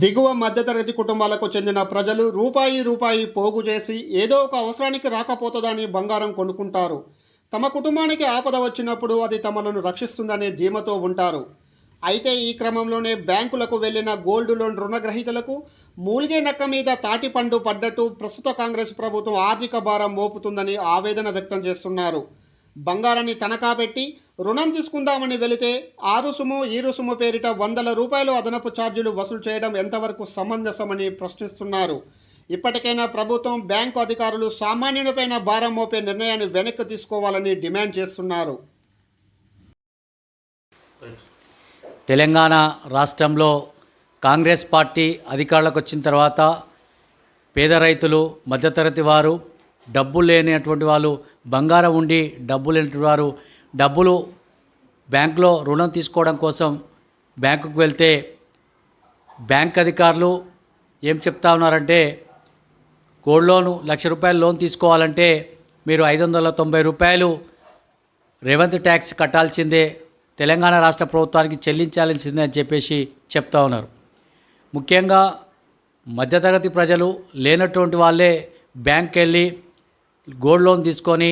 దిగువ మధ్యతరగతి కుటుంబాలకు చెందిన ప్రజలు రూపాయి రూపాయి పోగు చేసి ఏదో ఒక అవసరానికి రాకపోతుందని బంగారం కొనుక్కుంటారు. తమ కుటుంబానికి ఆపద వచ్చినప్పుడు అది తమలను రక్షిస్తుందనే ధీమతో ఉంటారు. అయితే ఈ క్రమంలోనే బ్యాంకులకు వెళ్ళిన గోల్డ్ లోన్ రుణగ్రహీతలకు మూలిగే నక్క మీద తాటిపండు పడ్డట్టు ప్రస్తుత కాంగ్రెస్ ప్రభుత్వం ఆర్థిక భారం మోపుతుందని ఆవేదన వ్యక్తం చేస్తున్నారు. బంగారాన్ని తనఖా పెట్టి రుణం తీసుకుందామని వెళితే ఆ రుసుము ఈ రుసుము పేరిట వందల రూపాయలు అదనపు ఛార్జీలు వసూలు చేయడం ఎంతవరకు సమంజసమని ప్రశ్నిస్తున్నారు. ఇప్పటికైనా ప్రభుత్వం బ్యాంకు అధికారులు సామాన్యునిపైన భారం మోపే నిర్ణయాన్ని వెనక్కి తీసుకోవాలని డిమాండ్ చేస్తున్నారు. తెలంగాణ రాష్ట్రంలో కాంగ్రెస్ పార్టీ అధికారులకు వచ్చిన తర్వాత పేద రైతులు మధ్యతరగతి వారు డబ్బులు లేనటువంటి వాళ్ళు బంగారం ఉండి డబ్బు లేనటువంటి వారు డబ్బులు బ్యాంకులో రుణం తీసుకోవడం కోసం బ్యాంకుకు వెళ్తే బ్యాంక్ అధికారులు ఏం చెప్తా ఉన్నారంటే గోల్డ్ లోను లక్ష రూపాయలు లోన్ తీసుకోవాలంటే మీరు ఐదు వందల తొంభై రూపాయలు రేవంత్ ట్యాక్స్ కట్టాల్సిందే తెలంగాణ రాష్ట్ర ప్రభుత్వానికి చెల్లించాల్సిందని చెప్పేసి చెప్తా ఉన్నారు. ముఖ్యంగా మధ్యతరగతి ప్రజలు లేనటువంటి వాళ్ళే బ్యాంక్ వెళ్ళి గోల్డ్ లోన్ తీసుకొని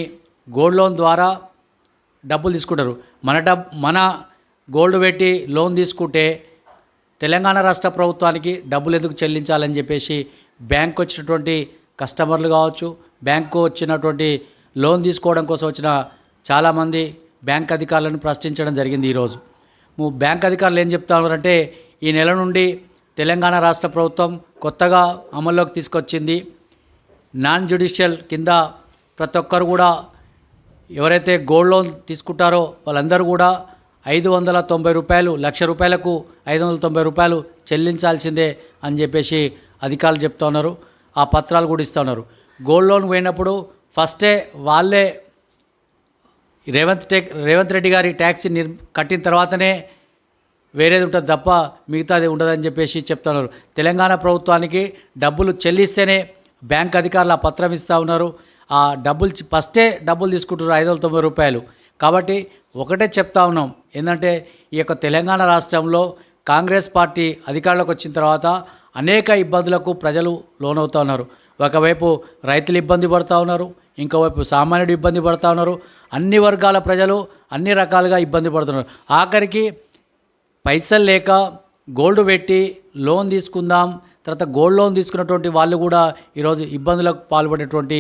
గోల్డ్ లోన్ ద్వారా డబ్బులు తీసుకుంటారు. మన డబ్ మన గోల్డ్ పెట్టి లోన్ తీసుకుంటే తెలంగాణ రాష్ట్ర ప్రభుత్వానికి డబ్బులు ఎందుకు చెల్లించాలని చెప్పేసి బ్యాంక్ వచ్చినటువంటి కస్టమర్లు కావచ్చు బ్యాంకు వచ్చినటువంటి లోన్ తీసుకోవడం కోసం వచ్చిన చాలామంది బ్యాంక్ అధికారులను ప్రశ్నించడం జరిగింది ఈరోజు బ్యాంక్ అధికారులు ఏం చెప్తా ఈ నెల నుండి తెలంగాణ రాష్ట్ర ప్రభుత్వం కొత్తగా అమల్లోకి తీసుకొచ్చింది. నాన్ జ్యుడిషియల్ కింద ప్రతి ఒక్కరు కూడా ఎవరైతే గోల్డ్ లోన్ తీసుకుంటారో వాళ్ళందరూ కూడా ఐదు వందల తొంభై రూపాయలు లక్ష రూపాయలకు ఐదు వందల తొంభై రూపాయలు చెల్లించాల్సిందే అని చెప్పేసి అధికారులు చెప్తా ఉన్నారు ఆ పత్రాలు కూడా ఇస్తూ ఉన్నారు గోల్డ్ లోన్ పోయినప్పుడు ఫస్టే వాళ్ళే రేవంత్ టెక్ రేవంత్ రెడ్డి గారి ట్యాక్సీ నిర్ కట్టిన తర్వాతనే వేరేది ఉంటుంది తప్ప మిగతాది ఉండదని చెప్పేసి చెప్తున్నారు. తెలంగాణ ప్రభుత్వానికి డబ్బులు చెల్లిస్తేనే బ్యాంక్ అధికారులు ఆ పత్రం ఇస్తూ ఉన్నారు. ఆ డబ్బులు ఫస్టే డబ్బులు తీసుకుంటున్నారు ఐదు వందల తొంభై రూపాయలు. కాబట్టి ఒకటే చెప్తా ఉన్నాం. ఏంటంటే ఈ యొక్క తెలంగాణ రాష్ట్రంలో కాంగ్రెస్ పార్టీ అధికారంలోకి వచ్చిన తర్వాత అనేక ఇబ్బందులకు ప్రజలు లోనవుతూ ఉన్నారు. ఒకవైపు రైతులు ఇబ్బంది పడుతూ ఉన్నారు. ఇంకోవైపు సామాన్యుడు ఇబ్బంది పడుతూ ఉన్నారు. అన్ని వర్గాల ప్రజలు అన్ని రకాలుగా ఇబ్బంది పడుతున్నారు. ఆఖరికి పైసలు లేక గోల్డ్ పెట్టి లోన్ తీసుకుందాం తర్వాత గోల్డ్ లోన్ తీసుకున్నటువంటి వాళ్ళు కూడా ఈరోజు ఇబ్బందులకు పాల్పడేటువంటి